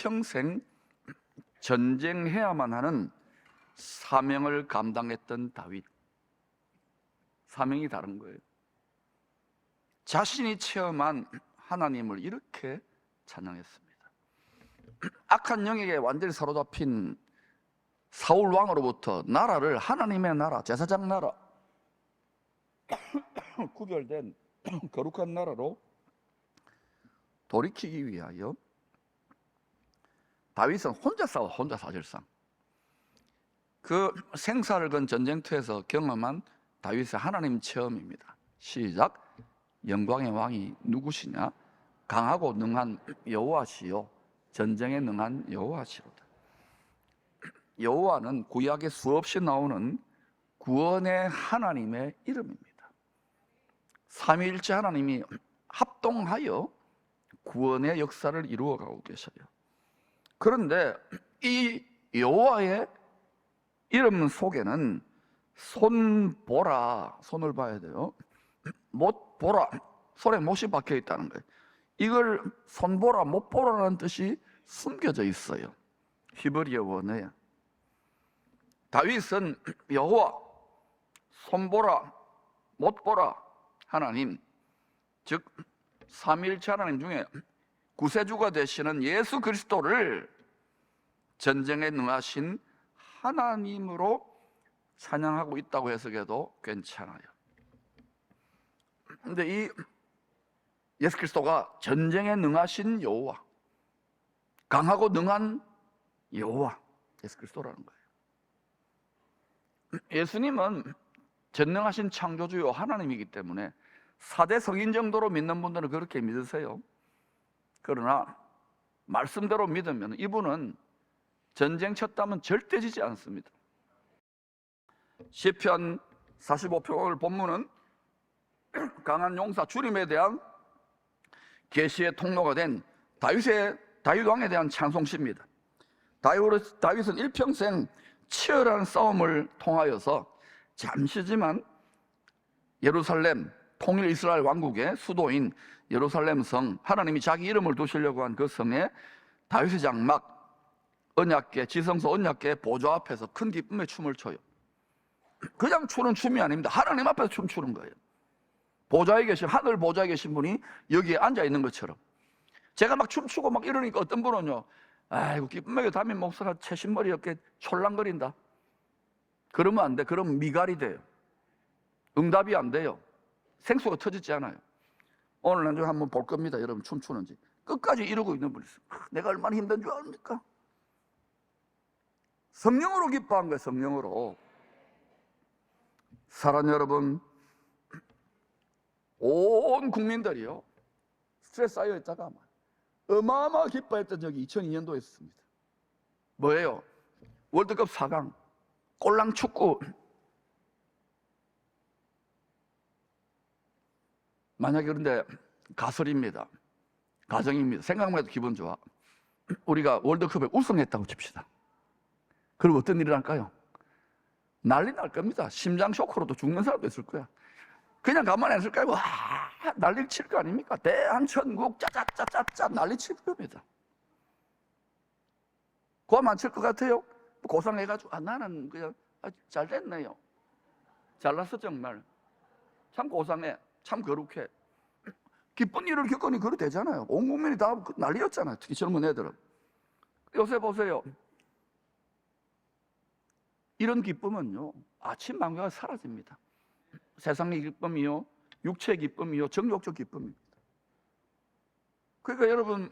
일평생 전쟁해야만 하는 사명을 감당했던 다윗. 사명이 다른 거예요. 자신이 체험한 하나님을 이렇게 찬양했습니다. 악한 영에게 완전히 사로잡힌 사울 왕으로부터 나라를 하나님의 나라, 제사장 나라, 구별된 거룩한 나라로 돌이키기 위하여 다윗은 혼자 싸워 혼자 사실상 그 생사를 건 전쟁터에서 경험한 다윗의 하나님 체험입니다. 시작. 영광의 왕이 누구시냐? 강하고 능한 여호와시요 전쟁에 능한 여호와시로다. 여호와는 구약에 수없이 나오는 구원의 하나님의 이름입니다. 삼위일체 하나님이 합동하여 구원의 역사를 이루어 가고 계셔요. 그런데 이 여호와의 이름 속에는 손 보라 손을 봐야 돼요. 못 보라 손에 못이 박혀 있다는 거예요. 이걸 손 보라 못 보라라는 뜻이 숨겨져 있어요. 히브리어 원어에 다윗은 여호와 손 보라 못 보라 하나님 즉 삼일체 하나님 중에 구세주가 되시는 예수 그리스도를 전쟁에 능하신 하나님으로 찬양하고 있다고 해석해도 괜찮아요. 근데 이 예수 그리스도가 전쟁에 능하신 여호와, 강하고 능한 여호와, 예수 그리스도라는 거예요. 예수님은 전능하신 창조주요 하나님이기 때문에 4대 성인 정도로 믿는 분들은 그렇게 믿으세요. 그러나 말씀대로 믿으면 이분은 전쟁 쳤다면 절대 지지 않습니다. 시편 45편 오늘 본문은 강한 용사 주님에 대한 계시의 통로가 된 다윗의 다윗 왕에 대한 찬송시입니다. 다윗은 일평생 치열한 싸움을 통하여서 잠시지만 예루살렘 통일 이스라엘 왕국의 수도인 예루살렘 성 하나님이 자기 이름을 두시려고 한 그 성에 다윗의 장막 언약계 지성소 언약계 보좌 앞에서 큰 기쁨의 춤을 춰요. 그냥 추는 춤이 아닙니다. 하나님 앞에서 춤추는 거예요. 보좌에 계신 하늘 보좌에 계신 분이 여기에 앉아 있는 것처럼 제가 막 춤추고 막 이러니까 어떤 분은요 아이고 기쁨에게 담임 목사가 채신머리 이렇게 촐랑거린다 그러면 안 돼. 그러면 미갈이 돼요. 응답이 안 돼요. 생수가 터지지 않아요. 오늘 나중에 한번 볼 겁니다. 여러분 춤추는지. 끝까지 이러고 있는 분이 있어요. 내가 얼마나 힘든 줄 압니까? 성령으로 기뻐한 거예요. 성령으로. 사랑 여러분, 온 국민들이요. 스트레스 쌓여 있다가 어마어마 기뻐했던 적이 2002년도에 있었습니다. 뭐예요? 월드컵 4강, 꼴랑 축구. 만약에 그런데 가설입니다. 가정입니다. 생각만 해도 기분 좋아. 우리가 월드컵에 우승했다고 칩시다. 그럼 어떤 일이 날까요? 난리 날 겁니다. 심장 쇼크로도 죽는 사람도 있을 거야. 그냥 가만히 있을까요? 와, 난리 칠 거 아닙니까? 대한천국 짜짜짜짜짜 난리 칠 겁니다. 고함 안칠 것 같아요? 고상해가지고, 아, 나는 그냥 아, 잘 됐네요. 잘났어, 정말. 참 고상해. 참 거룩해. 기쁜 일을 겪으니 그래 되잖아요. 온 국민이 다 난리였잖아요. 특히 젊은 애들은. 요새 보세요. 이런 기쁨은요, 아침 만개가 사라집니다. 세상의 기쁨이요, 육체의 기쁨이요, 정욕적 기쁨입니다. 그러니까 여러분,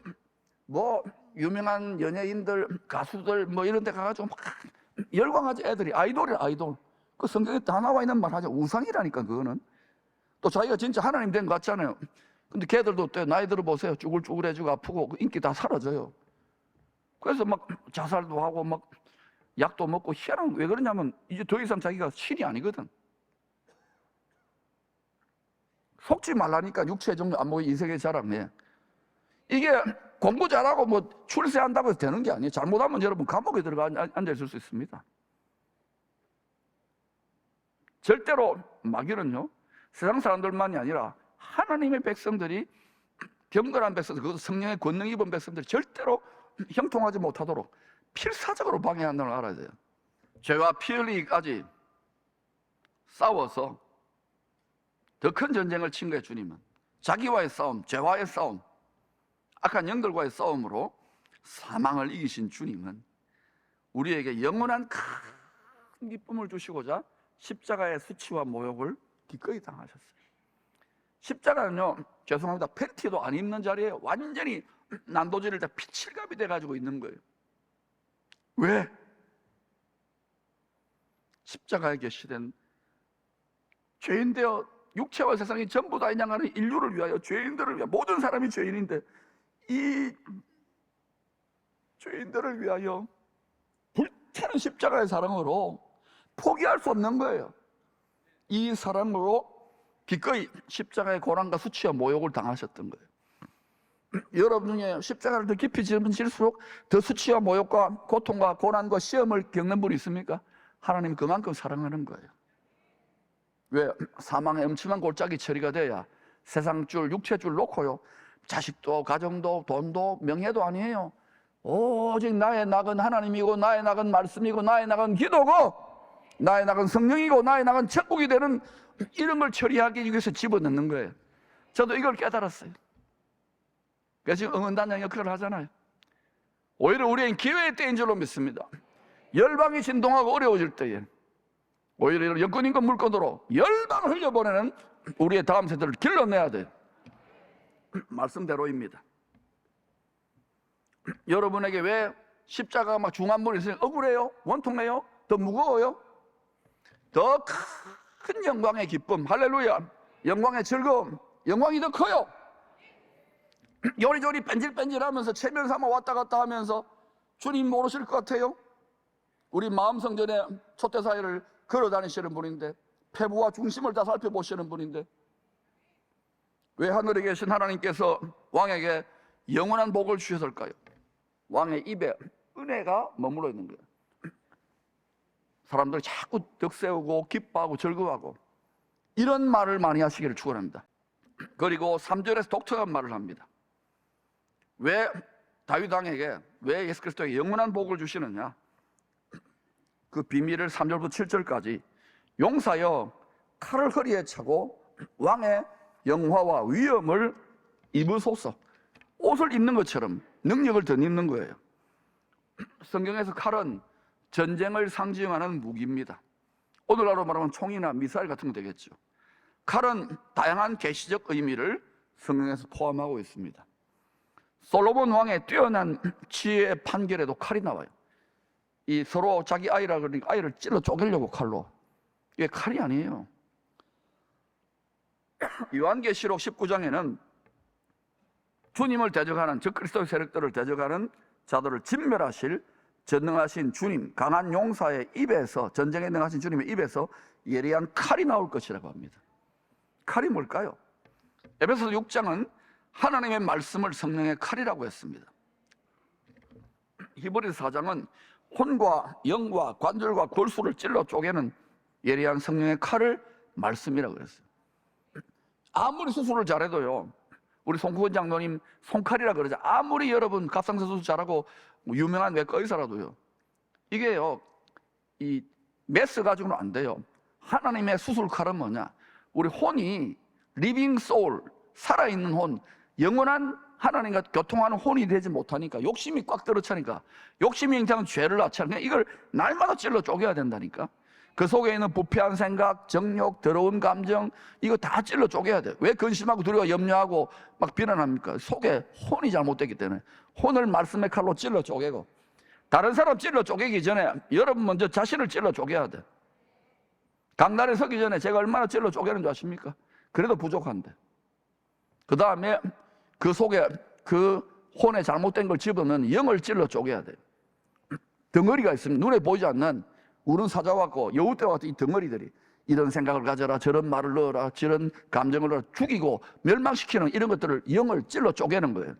뭐, 유명한 연예인들, 가수들, 뭐 이런 데 가가지고 막 열광하지, 애들이. 아이돌이 아이돌. 그 성경에 다 나와 있는 말 하죠. 우상이라니까, 그거는. 또 자기가 진짜 하나님 된 것 같잖아요. 근데 걔들도 또 나이 들어보세요. 쭈글쭈글해지고 아프고 그 인기 다 사라져요. 그래서 막 자살도 하고 막 약도 먹고 희한한 왜 그러냐면 이제 더 이상 자기가 신이 아니거든. 속지 말라니까 육체 정도 안 보이 이세계 자랑네. 이게 공부 잘하고 뭐 출세한다고 해서 되는 게 아니에요. 잘못하면 여러분 감옥에 들어가 앉아 있을 수 있습니다. 절대로 마귀는요 세상 사람들만이 아니라 하나님의 백성들이 경건한 백성들, 그것도 성령의 권능 입은 백성들이 절대로 형통하지 못하도록 필사적으로 방해한다는 걸 알아야 돼요. 죄와 피 흘리기까지 싸워서 더 큰 전쟁을 친 거예요, 주님은. 자기와의 싸움, 죄와의 싸움, 악한 영들과의 싸움으로 사망을 이기신 주님은 우리에게 영원한 큰 기쁨을 주시고자 십자가의 수치와 모욕을 기꺼이 당하셨어요. 십자가는요, 죄송합니다. 팬티도 안 입는 자리에 완전히 난도질을 다 피칠갑이 돼가지고 있는 거예요. 왜? 십자가에 계시된 죄인 되어 육체와 세상이 전부 다 인양하는 인류를 위하여 죄인들을 위하여 모든 사람이 죄인인데 이 죄인들을 위하여 불타는 십자가의 사랑으로 포기할 수 없는 거예요. 이 사랑으로 기꺼이 십자가의 고난과 수치와 모욕을 당하셨던 거예요. 여러분 중에 십자가를 더 깊이 지면 질수록 더 수치와 모욕과 고통과 고난과 시험을 겪는 분이 있습니까? 하나님 그만큼 사랑하는 거예요. 왜? 사망의 엄청난 골짜기 처리가 돼야 세상 줄, 육체 줄 놓고요. 자식도, 가정도, 돈도, 명예도 아니에요. 오직 나의 낙은 하나님이고, 나의 낙은 말씀이고, 나의 낙은 기도고, 나의 낙은 성령이고, 나의 낙은 천국이 되는 이런 걸 처리하기 위해서 집어넣는 거예요. 저도 이걸 깨달았어요. 그래서 지금 응원단장 역할을 하잖아요. 오히려 우리는 기회의 때인 줄로 믿습니다. 열방이 진동하고 어려워질 때에 오히려 여권인과 물건으로 열방을 흘려보내는 우리의 다음 세대를 길러내야 돼요. 말씀대로입니다. 여러분에게 왜 십자가가 막 중한물이 있으니 억울해요? 원통해요? 더 무거워요? 더 큰 영광의 기쁨, 할렐루야! 영광의 즐거움, 영광이 더 커요. 요리조리 뺀질뺀질 하면서 체면 삼아 왔다 갔다 하면서 주님 모르실 것 같아요? 우리 마음성전에 촛대 사이를 걸어 다니시는 분인데 폐부와 중심을 다 살펴보시는 분인데 왜 하늘에 계신 하나님께서 왕에게 영원한 복을 주셨을까요? 왕의 입에 은혜가 머물러 있는 거예요. 사람들이 자꾸 덕세우고 기뻐하고 즐거워하고 이런 말을 많이 하시기를 축원합니다. 그리고 3절에서 독특한 말을 합니다. 왜 다윗 왕에게 왜 예수 그리스도에게 영원한 복을 주시느냐? 그 비밀을 3절부터 7절까지 용사여 칼을 허리에 차고 왕의 영화와 위엄을 입으소서 옷을 입는 것처럼 능력을 더 입는 거예요. 성경에서 칼은 전쟁을 상징하는 무기입니다. 오늘날로 말하면 총이나 미사일 같은 거 되겠죠. 칼은 다양한 계시적 의미를 성경에서 포함하고 있습니다. 솔로몬 왕의 뛰어난 지혜의 판결에도 칼이 나와요. 이 서로 자기 아이라 그러니까 아이를 찔러 쪼개려고 칼로. 이게 칼이 아니에요. 요한계시록 19장에는 주님을 대적하는 즉 그리스도의 세력들을 대적하는 자들을 진멸하실 전능하신 주님, 강한 용사의 입에서 전쟁에 능하신 주님의 입에서 예리한 칼이 나올 것이라고 합니다. 칼이 뭘까요? 에베소 6장은 하나님의 말씀을 성령의 칼이라고 했습니다. 히브리서 4장은 혼과 영과 관절과 골수를 찔러 쪼개는 예리한 성령의 칼을 말씀이라고 그랬어요. 아무리 수술을 잘해도요. 우리 송구원 장로님 손칼이라 그러죠. 아무리 여러분 갑상선 수술 잘하고 뭐 유명한 외과 의사라도요. 이게요. 이 메스 가지고는 안 돼요. 하나님의 수술 칼은 뭐냐? 우리 혼이 리빙 소울 살아있는 혼 영원한 하나님과 교통하는 혼이 되지 못하니까 욕심이 꽉 들어차니까 욕심이 잉태한 죄를 낳잖아요. 이걸 날마다 찔러 쪼개야 된다니까. 그 속에 있는 부패한 생각, 정욕, 더러운 감정 이거 다 찔러 쪼개야 돼. 왜 근심하고 두려워 염려하고 막 비난합니까? 속에 혼이 잘못됐기 때문에 혼을 말씀의 칼로 찔러 쪼개고 다른 사람 찔러 쪼개기 전에 여러분 먼저 자신을 찔러 쪼개야 돼. 강단에 서기 전에 제가 얼마나 찔러 쪼개는 줄 아십니까? 그래도 부족한데. 그 다음에 그 속에 그 혼에 잘못된 걸 집으면 영을 찔러 쪼개야 돼. 덩어리가 있으면 눈에 보이지 않는 우는 사자와 여우떼와 같은 이 덩어리들이 이런 생각을 가져라 저런 말을 넣어라 저런 감정을 넣어라 죽이고 멸망시키는 이런 것들을 영을 찔러 쪼개는 거예요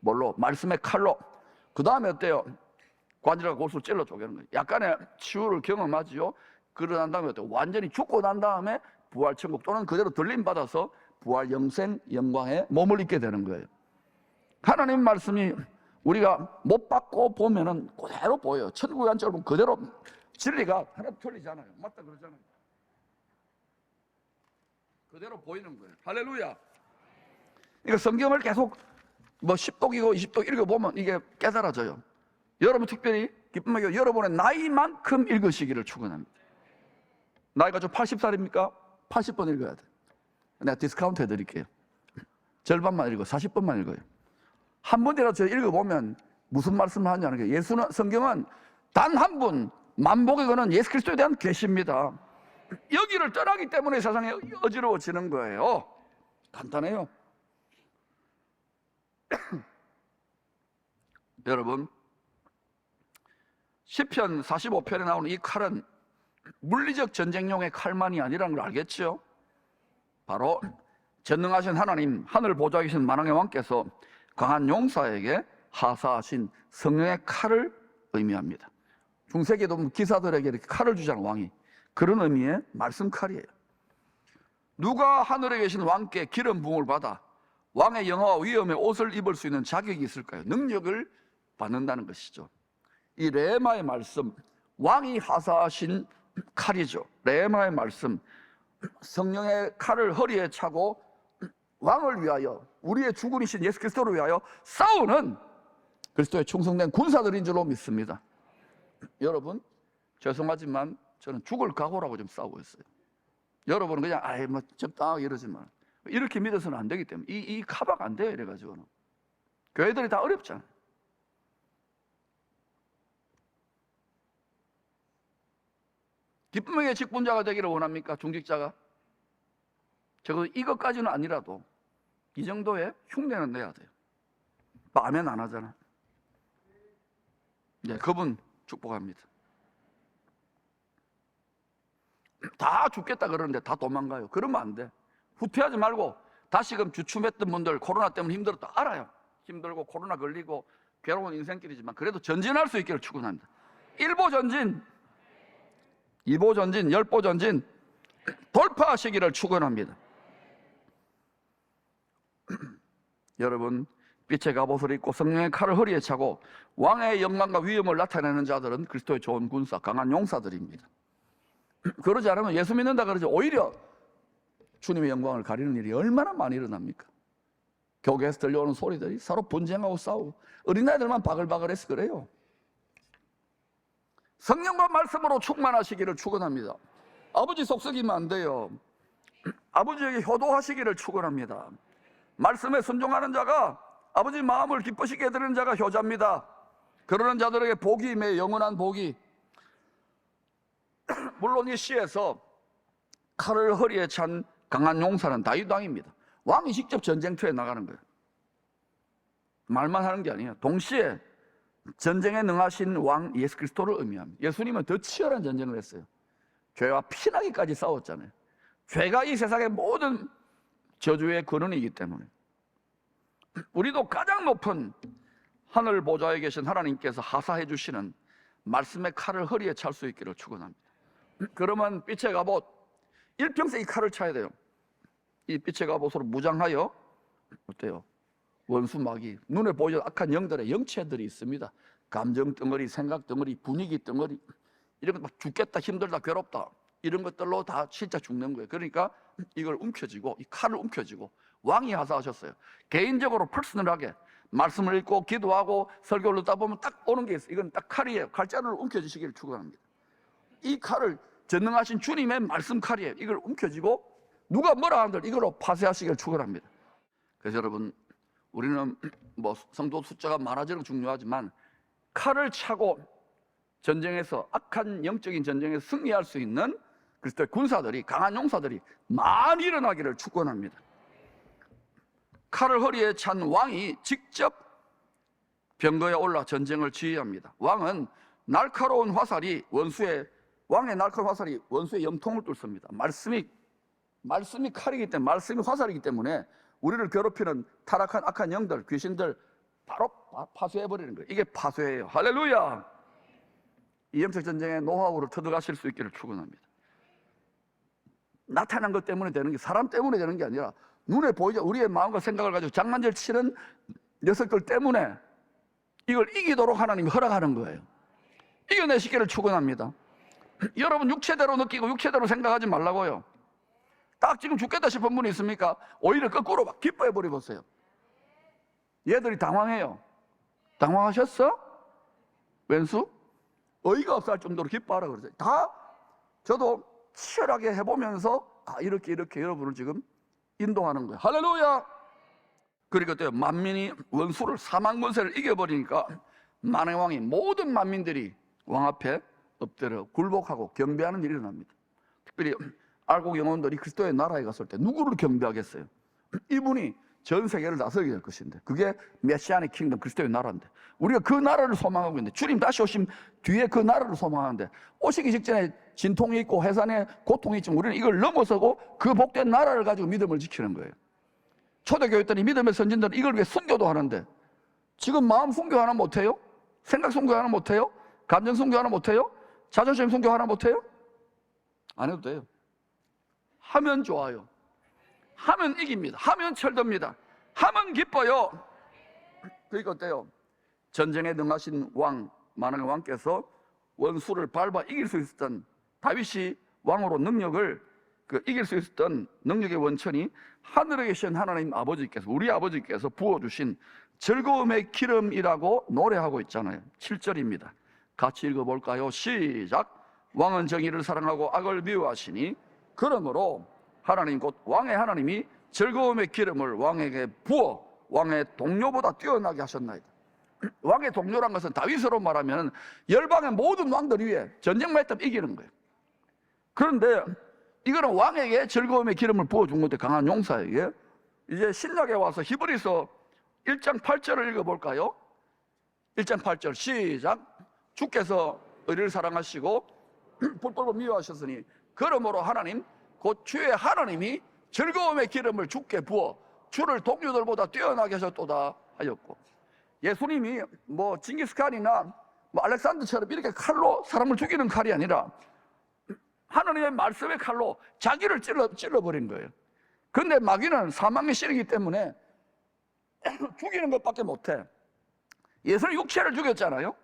뭘로? 말씀의 칼로 그 다음에 어때요? 관절과 골수를 찔러 쪼개는 거예요 약간의 치유를 경험하지요 그러고 난 다음에 어때요? 완전히 죽고 난 다음에 부활 천국 또는 그대로 들림 받아서 부활 영생 영광에 몸을 입게 되는 거예요 하나님 말씀이 우리가 못 받고 보면은 그대로 보여요. 천국의 관점으로 보면 그대로 진리가 하나도 틀리잖아요. 맞다 그러잖아요. 그대로 보이는 거예요. 할렐루야. 그러니까 성경을 계속 뭐 10독이고 20독 읽어보면 이게 깨달아져요. 여러분 특별히 기쁨하게 여러분의 나이만큼 읽으시기를 축원합니다. 나이가 좀 80살입니까? 80번 읽어야 돼. 내가 디스카운트 해드릴게요. 절반만 읽어, 40번만 읽어요. 한 번이라도 저 읽어보면 무슨 말씀을 하냐는 게 예수는 성경은 단 한 분 만복의 거는 예수 그리스도에 대한 계시입니다. 여기를 떠나기 때문에 세상에 어지러워지는 거예요. 간단해요. 여러분 시편 45편에 나오는 이 칼은 물리적 전쟁용의 칼만이 아니라는 걸 알겠죠? 바로 전능하신 하나님 하늘 보좌에 계신 만왕의 왕께서 강한 용사에게 하사하신 성령의 칼을 의미합니다. 중세기도 보면 기사들에게 이렇게 칼을 주잖아 왕이 그런 의미의 말씀 칼이에요. 누가 하늘에 계신 왕께 기름 부음을 받아 왕의 영화와 위엄의 옷을 입을 수 있는 자격이 있을까요? 능력을 받는다는 것이죠. 이 레마의 말씀, 왕이 하사하신 칼이죠. 레마의 말씀, 성령의 칼을 허리에 차고 왕을 위하여 우리의 주군이신 예수 그리스도를 위하여 싸우는 그리스도의 충성된 군사들인 줄로 믿습니다. 여러분 죄송하지만 저는 죽을 각오라고 좀 싸우고 있어요. 여러분은 그냥 아이 뭐 적당하게 이러지만 이렇게 믿어서는 안 되기 때문에 이, 이 카바가 안 돼요 이래가지고는 교회들이 다 어렵잖아요. 기쁨의 직분자가 되기를 원합니까? 중직자가? 적어도 이것까지는 아니라도 이 정도의 흉내는 내야 돼요. 마음엔 안 하잖아. 네, 그분 축복합니다. 다 죽겠다 그러는데 다 도망가요. 그러면 안 돼. 후퇴하지 말고 다시금 주춤했던 분들 코로나 때문에 힘들었다 알아요. 힘들고 코로나 걸리고 괴로운 인생길이지만 그래도 전진할 수 있기를 축원합니다. 일보 전진, 이보 전진, 열보 전진 돌파하시기를 축원합니다. 여러분 빛의 갑옷을 입고 성령의 칼을 허리에 차고 왕의 영광과 위엄을 나타내는 자들은 그리스도의 좋은 군사, 강한 용사들입니다. 그러지 않으면 예수 믿는다 그러지 오히려 주님의 영광을 가리는 일이 얼마나 많이 일어납니까? 교회에서 들려오는 소리들이 서로 분쟁하고 싸우고 어린아이들만 바글바글해서 그래요. 성령과 말씀으로 충만하시기를 축원합니다. 아버지 속썩이면 안 돼요. 아버지에게 효도하시기를 축원합니다. 말씀에 순종하는 자가 아버지 마음을 기쁘시게 드리는 자가 효자입니다. 그러는 자들에게 복이 임해 영원한 복이 물론 이 시에서 칼을 허리에 찬 강한 용사는 다윗 왕입니다. 왕이 직접 전쟁터에 나가는 거예요. 말만 하는 게 아니에요. 동시에 전쟁에 능하신 왕 예수 그리스도를 의미합니다. 예수님은 더 치열한 전쟁을 했어요. 죄와 피나기까지 싸웠잖아요. 죄가 이 세상의 모든 저주의 근원이기 때문에 우리도 가장 높은 하늘 보좌에 계신 하나님께서 하사해 주시는 말씀의 칼을 허리에 찰 수 있기를 축원합니다. 그러면 빛의 갑옷 일평생 이 칼을 차야 돼요. 이 빛의 갑옷으로 무장하여 어때요? 원수 마귀 눈에 보이는 악한 영들의 영체들이 있습니다. 감정 덩어리, 생각 덩어리, 분위기 덩어리 이런 것막 죽겠다, 힘들다, 괴롭다 이런 것들로 다 진짜 죽는 거예요. 그러니까 이걸 움켜쥐고 이 칼을 움켜쥐고 왕이 하사하셨어요. 개인적으로 퍼스널하게 말씀을 읽고 기도하고 설교를 듣다 보면 딱 오는 게 있어요. 이건 딱 칼이에요. 칼자루를 움켜주시기를 축원합니다. 이 칼을 전능하신 주님의 말씀 칼이에요. 이걸 움켜쥐고 누가 뭐라 한들 이걸로 파쇄하시기를 축원합니다. 그래서 여러분 우리는 뭐 성도 숫자가 많아지는 건 중요하지만 칼을 차고 전쟁에서 악한 영적인 전쟁에서 승리할 수 있는 그리스도의 군사들이 강한 용사들이 많이 일어나기를 축원합니다. 칼을 허리에 찬 왕이 직접 병거에 올라 전쟁을 지휘합니다. 왕은 날카로운 화살이 원수의 왕의 날카로운 화살이 원수의 염통을 뚫습니다. 말씀이 말씀이 칼이기 때문에 말씀이 화살이기 때문에 우리를 괴롭히는 타락한 악한 영들, 귀신들 바로 파쇄해 버리는 거예요. 이게 파쇄예요. 할렐루야. 이 영적 전쟁의 노하우를 터득하실 수 있기를 축원합니다. 나타난 것 때문에 되는 게 사람 때문에 되는 게 아니라 눈에 보이죠. 우리의 마음과 생각을 가지고 장난질 치는 녀석들 때문에 이걸 이기도록 하나님이 허락하는 거예요. 이겨내시기를 축원합니다. 여러분 육체대로 느끼고 육체대로 생각하지 말라고요. 딱 지금 죽겠다 싶은 분이 있습니까? 오히려 거꾸로 막 기뻐해 버리 보세요. 얘들이 당황해요. 당황하셨어? 왼수? 어이가 없어 할 정도로 기뻐하라 그러죠. 다 저도 치열하게 해보면서 아 이렇게 이렇게 여러분을 지금 인도하는 거예요. 할렐루야! 그리고 또 만민이 원수를 사망 권세를 이겨버리니까 만왕의 왕이 모든 만민들이 왕 앞에 엎드려 굴복하고 경배하는 일이 일어납니다. 특별히 알곡 영혼들이 그리스도의 나라에 갔을 때 누구를 경배하겠어요? 이분이 전 세계를 다스리게 될 것인데 그게 메시아의 킹덤 그리스도의 나라인데 우리가 그 나라를 소망하고 있는데 주님 다시 오심 뒤에 그 나라를 소망하는데 오시기 직전에 진통이 있고 해산의 고통이 있지만 우리는 이걸 넘어서고 그 복된 나라를 가지고 믿음을 지키는 거예요. 초대교회들이 믿음의 선진들은 이걸 위해 순교도 하는데 지금 마음 순교 하나 못해요? 생각 순교 하나 못해요? 감정 순교 하나 못해요? 자존심 순교 하나 못해요? 안 해도 돼요. 하면 좋아요. 하면 이깁니다. 하면 철듭니다. 하면 기뻐요. 그러니까 어때요? 전쟁에 능하신 왕, 만왕의 왕께서 원수를 밟아 이길 수 있었던 다윗이 왕으로 능력을 그 이길 수 있었던 능력의 원천이 하늘에 계신 하나님 아버지께서 우리 아버지께서 부어주신 즐거움의 기름이라고 노래하고 있잖아요. 7절입니다. 같이 읽어볼까요? 시작. 왕은 정의를 사랑하고 악을 미워하시니 그러므로 하나님 곧 왕의 하나님이 즐거움의 기름을 왕에게 부어 왕의 동료보다 뛰어나게 하셨나이다. 왕의 동료란 것은 다윗으로 말하면 열방의 모든 왕들 위에 전쟁만 했다면 이기는 거예요. 그런데 이거는 왕에게 즐거움의 기름을 부어준 건데 강한 용사에게 이제 신약에 와서 히브리서 1장 8절을 읽어볼까요? 1장 8절 시작 주께서 의를 사랑하시고 불법을 미워하셨으니 그러므로 하나님 곧 주의 하나님이 즐거움의 기름을 주께 부어 주를 동료들보다 뛰어나게 하셨도다 하였고 예수님이 뭐 징기스칸이나 뭐 알렉산더처럼 이렇게 칼로 사람을 죽이는 칼이 아니라 하나님의 말씀의 칼로 자기를 찔러, 찔러버린 거예요. 근데 마귀는 사망의 씨이기 때문에 죽이는 것밖에 못해. 예수는 육체를 죽였잖아요.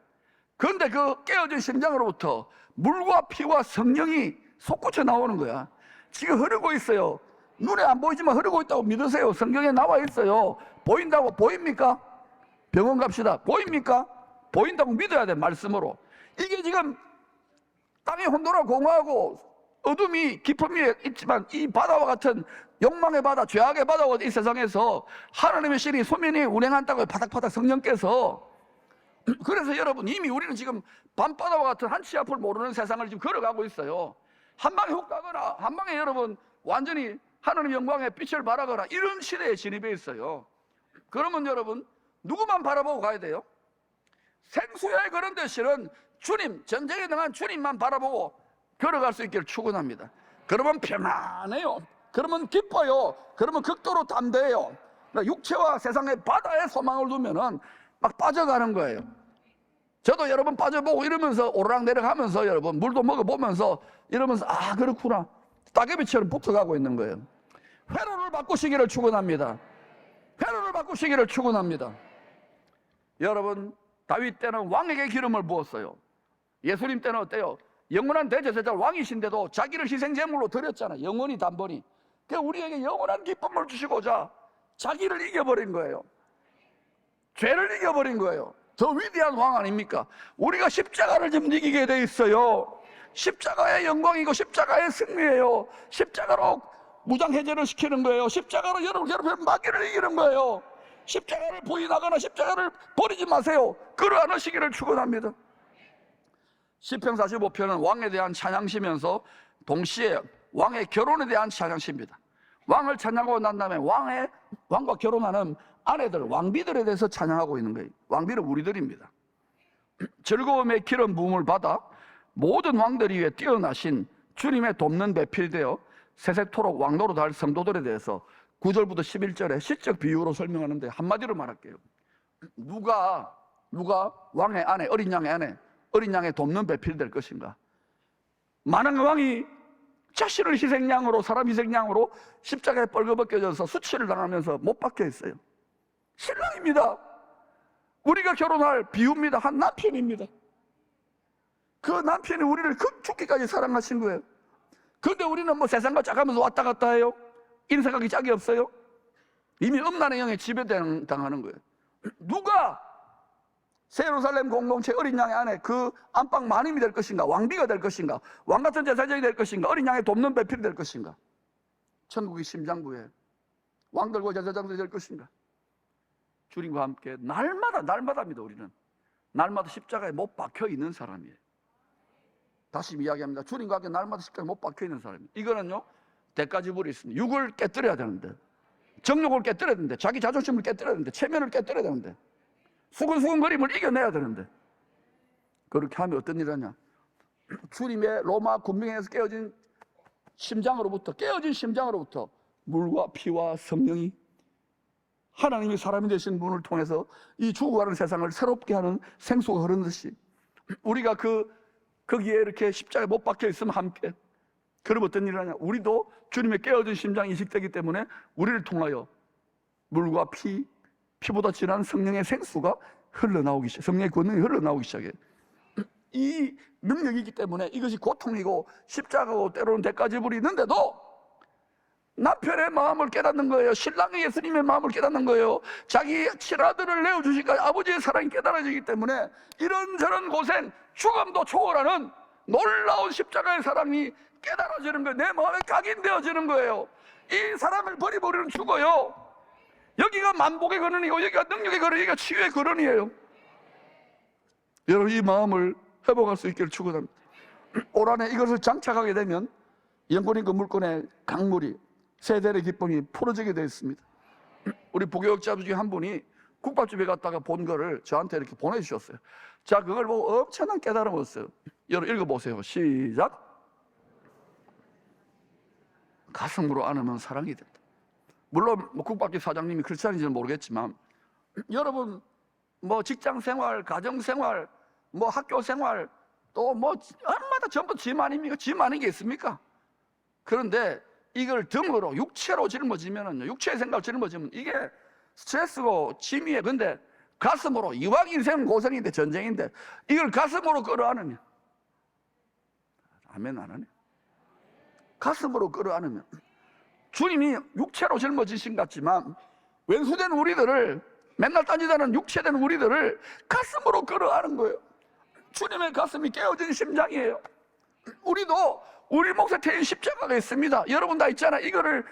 그런데 그 깨어진 심장으로부터 물과 피와 성령이 솟구쳐 나오는 거야. 지금 흐르고 있어요. 눈에 안 보이지만 흐르고 있다고 믿으세요. 성경에 나와 있어요. 보인다고 보입니까? 병원 갑시다. 보입니까? 보인다고 믿어야 돼, 말씀으로. 이게 지금 땅이 혼돈하고 공허하고 어둠이 깊음 위에 있지만 이 바다와 같은 욕망의 바다, 죄악의 바다와 이 세상에서 하나님의 신이 소면이 운행한다고 바닥바닥 성령께서 그래서 여러분 이미 우리는 지금 밤바다와 같은 한치 앞을 모르는 세상을 지금 걸어가고 있어요. 한 방에 훅 가거나 한 방에 여러분 완전히 하나님 영광의 빛을 발하거나 이런 시대에 진입해 있어요. 그러면 여러분 누구만 바라보고 가야 돼요? 생수의 그런 대신은 주님, 전쟁에 능한 주님만 바라보고 걸어갈 수 있기를 축원합니다. 그러면 평안해요. 그러면 기뻐요. 그러면 극도로 담대해요. 그러니까 육체와 세상의 바다에 소망을 두면은 막 빠져가는 거예요. 저도 여러 번 빠져보고 이러면서 오르락내리락 하면서 여러분 물도 먹어보면서 이러면서 아 그렇구나 따개비처럼 붙어가고 있는 거예요. 회로를 바꾸시기를 축원합니다. 회로를 바꾸시기를 축원합니다. 여러분 다윗 때는 왕에게 기름을 부었어요. 예수님 때는 어때요? 영원한 대제사장 왕이신데도 자기를 희생 제물로 드렸잖아요. 영원히 단번이. 그 우리에게 영원한 기쁨을 주시고자 자기를 이겨버린 거예요. 죄를 이겨버린 거예요. 더 위대한 왕 아닙니까? 우리가 십자가를 지금 이기게 돼 있어요. 십자가의 영광이고 십자가의 승리예요. 십자가로 무장 해제를 시키는 거예요. 십자가로 여러분 여러분 마귀를 이기는 거예요. 십자가를 부인하거나 십자가를 버리지 마세요. 그러하시기를 축원합니다. 시편 45편은 왕에 대한 찬양시면서 동시에 왕의 결혼에 대한 찬양시입니다. 왕을 찬양하고 난 다음에 왕의 왕과 결혼하는 아내들, 왕비들에 대해서 찬양하고 있는 거예요. 왕비는 우리들입니다. 즐거움의 기름 부음을 받아 모든 왕들 위에 뛰어나신 주님의 돕는 배필되어 세세토록 왕노로 달 성도들에 대해서 9절부터 11절에 시적 비유로 설명하는데 한마디로 말할게요. 누가 누가 왕의 아내, 어린 양의 아내, 어린 양의 돕는 배필 될 것인가? 많은 왕이 자신을 희생양으로 사람 희생양으로 십자가에 뻘거벗겨져서 수치를 당하면서 못 박혀 있어요. 신랑입니다. 우리가 결혼할 비유입니다. 한 남편입니다. 그 남편이 우리를 그 죽기까지 사랑하신 거예요. 그런데 우리는 뭐 세상과 짜가면서 왔다 갔다 해요. 인생각이 짝이 없어요. 이미 음란의 영에 지배당하는 거예요. 누가 세루살렘 공동체 어린 양의 안에 그 안방 마님이 될 것인가, 왕비가 될 것인가, 왕 같은 제사장이 될 것인가, 어린 양의 돕는 배필이 될 것인가, 천국의 심장부에 왕들과 제사장들이 될 것인가. 주님과 함께 날마다 날마다입니다. 우리는 날마다 십자가에 못 박혀 있는 사람이에요. 다시 이야기합니다. 주님과 함께 날마다 십자가에 못 박혀 있는 사람이에요. 이거는요 대가 지불이 있습니다. 육을 깨뜨려야 되는데, 정욕을 깨뜨려야 되는데, 자기 자존심을 깨뜨려야 되는데, 체면을 깨뜨려야 되는데, 수근수근거림을 이겨내야 되는데, 그렇게 하면 어떤 일이 하냐? 주님의 로마 군병에서 깨어진 심장으로부터 깨어진 심장으로부터 물과 피와 성령이 하나님이 사람이 되신 분을 통해서 이 죽어가는 세상을 새롭게 하는 생수가 흐르듯이 우리가 그 거기에 이렇게 십자가에 못 박혀 있으면 함께 그럼 어떤 일이 하냐? 우리도 주님의 깨어진 심장이 이식되기 때문에 우리를 통하여 물과 피 피보다 진한 성령의 생수가 흘러나오기 시작 성령의 권능이 흘러나오기 시작해. 이 능력이 있기 때문에 이것이 고통이고 십자가고 때로는 대가지불이 있는데도 남편의 마음을 깨닫는 거예요. 신랑의 예수님의 마음을 깨닫는 거예요. 자기 칠아들을 내어주시니까 아버지의 사랑이 깨달아지기 때문에 이런저런 고생, 죽음도 초월하는 놀라운 십자가의 사랑이 깨달아지는 거예요. 내 마음에 각인되어지는 거예요. 이 사랑을 버리버리는 죽어요. 여기가 만복의 근원이고 여기가 능력의 근원, 여기가 치유의 근원이에요. 여러분 이 마음을 회복할 수 있기를 축원합니다. 올 한해 이것을 장착하게 되면 영권인 그 물건의 강물이 세대의 기쁨이 풀어지게 되어 있습니다. 우리 부교육자 중에 한 분이 국밥집에 갔다가 본 거를 저한테 이렇게 보내주셨어요. 자, 그걸 보고 엄청난 깨달음을 얻었어요. 여러분 읽어보세요. 시작. 가슴으로 안으면 사랑이 된다. 물론 뭐 국밥집 사장님이 크리스찬인지는 모르겠지만 여러분 뭐 직장 생활, 가정 생활, 뭐 학교 생활 또 뭐 얼마나 전부 짐 아닙니까? 짐 아닌 게 있습니까? 그런데 이걸 등으로 육체로 짊어지면은요 육체의 생각을 짊어지면 이게 스트레스고 짐이에요 근데 가슴으로 이왕 인생은 고생인데 전쟁인데 이걸 가슴으로 끌어안으면 아멘 안 하네? 가슴으로 끌어안으면 주님이 육체로 짊어지신 것 같지만 왼수된 우리들을 맨날 딴짓하는 육체된 우리들을 가슴으로 끌어안은 거예요. 주님의 가슴이 깨어진 심장이에요. 우리도 우리 목에 태인 십자가가 있습니다. 여러분 다 있잖아. 이거를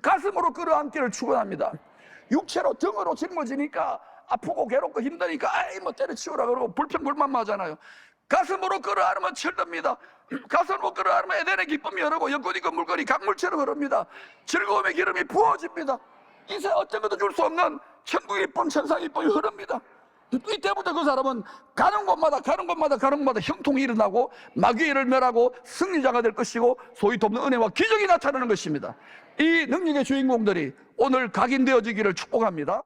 가슴으로 끌어안기를 축원합니다. 육체로 등으로 짊어지니까 아프고 괴롭고 힘드니까 아이 뭐 때려치우라 그러고 불평불만하잖아요. 가슴으로 끌어안으면 철듭니다. 가슴으로 끌어안으면 에덴의 기쁨이 흐르고 연꽃이 그 물건이 강물처럼 흐릅니다. 즐거움의 기름이 부어집니다. 이세 어떤 것도 줄 수 없는 천국의 기쁨, 천상의 기쁨이 흐릅니다. 이때부터 그 사람은 가는 곳마다 가는 곳마다 가는 곳마다 형통이 일어나고 마귀를 멸하고 승리자가 될 것이고 소위 돕는 은혜와 기적이 나타나는 것입니다. 이 능력의 주인공들이 오늘 각인되어지기를 축복합니다.